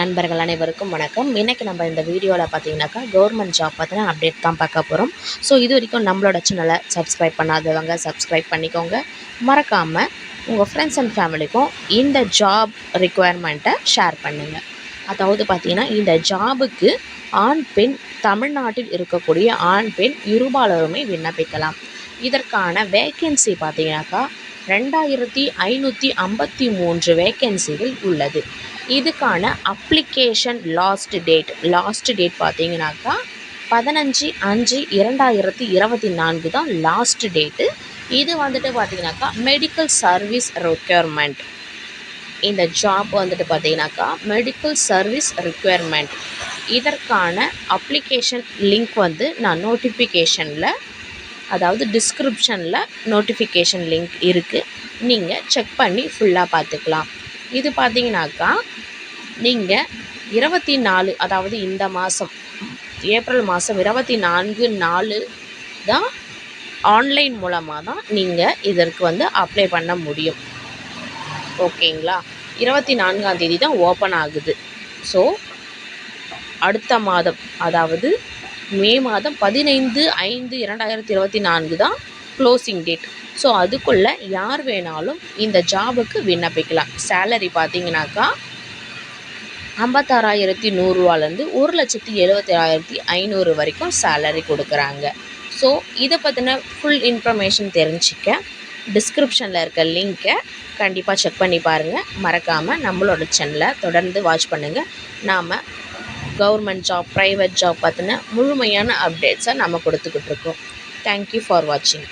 நண்பர்கள் அனைவருக்கும் வணக்கம். இன்றைக்கி நம்ம இந்த வீடியோவில் பார்த்தீங்கன்னாக்கா கவர்மெண்ட் ஜாப் பற்றின அப்டேட் தான் பார்க்க போகிறோம் ஸோ இது வரைக்கும் நம்மளோட சேனலை சப்ஸ்கிரைப் பண்ணாதவங்க சப்ஸ்கிரைப் பண்ணிக்கோங்க. மறக்காமல் உங்கள் ஃப்ரெண்ட்ஸ் அண்ட் ஃபேமிலிக்கும் இந்த ஜாப் ரிக்குவயர்மெண்ட்டை ஷேர் பண்ணுங்கள் அதாவது பார்த்தீங்கன்னா இந்த ஜாபுக்கு ஆண் பெண் தமிழ்நாட்டில் இருக்கக்கூடிய ஆண் பெண் இருபாலருமே விண்ணப்பிக்கலாம். இதற்கான வேக்கன்சி பார்த்தீங்கன்னாக்கா ரெண்டாயிரத்தி ஐநூற்றி ஐம்பத்தி மூன்று வேக்கன்சிகள் உள்ளது. இதுக்கான application last date last date பார்த்தீங்கன்னாக்கா பதினஞ்சு அஞ்சு இரண்டாயிரத்தி இருபத்தி நான்கு தான் லாஸ்ட் டேட்டு இது வந்துட்டு பார்த்தீங்கன்னாக்கா மெடிக்கல் சர்வீஸ் ரெக்யர்மெண்ட் இந்த ஜாப் வந்துட்டு பார்த்தீங்கன்னாக்கா மெடிக்கல் சர்வீஸ் ரெக்யர்மெண்ட் இதற்கான அப்ளிகேஷன் லிங்க் வந்து நான் நோட்டிஃபிகேஷனில் அதாவது டிஸ்கிரிப்ஷனில் நோட்டிஃபிகேஷன் லிங்க் இருக்குது நீங்கள் செக் பண்ணி ஃபுல்லாக பார்த்துக்கலாம். இது பார்த்தீங்கன்னாக்கா நீங்கள் இருபத்தி நாலு அதாவது இந்த மாதம் ஏப்ரல் மாதம் இருபத்தி நான்கு நாலு தான் ஆன்லைன் மூலமாக தான் நீங்கள் இதற்கு வந்து அப்ளை பண்ண முடியும். ஓகேங்களா? இருபத்தி நான்காம் தேதி தான் ஓப்பன் ஆகுது. ஸோ அடுத்த மாதம் அதாவது மே மாதம் பதினைந்து ஐந்து இரண்டாயிரத்தி இருபத்தி நான்கு தான் க்ளோசிங் டேட் ஸோ அதுக்குள்ளே யார் வேணாலும் இந்த ஜாபுக்கு விண்ணப்பிக்கலாம். சேலரி பார்த்தீங்கன்னாக்கா ஐம்பத்தாறாயிரத்தி நூறுரூவாலேருந்து ஒரு லட்சத்தி எழுபத்தாயிரத்தி ஐநூறு வரைக்கும் சேலரி கொடுக்குறாங்க. ஸோ இதை பற்றின ஃபுல் இன்ஃபர்மேஷன் தெரிஞ்சிக்க டிஸ்கிரிப்ஷனில் இருக்க லிங்க்கை கண்டிப்பாக செக் பண்ணி பாருங்கள் மறக்காமல் நம்மளோட சேனலை தொடர்ந்து வாட்ச் பண்ணுங்கள் நாம் கவர்மெண்ட் ஜாப் ப்ரைவேட் ஜாப் பற்றின முழுமையான அப்டேட்ஸை நம்ம கொடுத்துக்கிட்டு இருக்கோம். தேங்க்யூ ஃபார் வாட்சிங்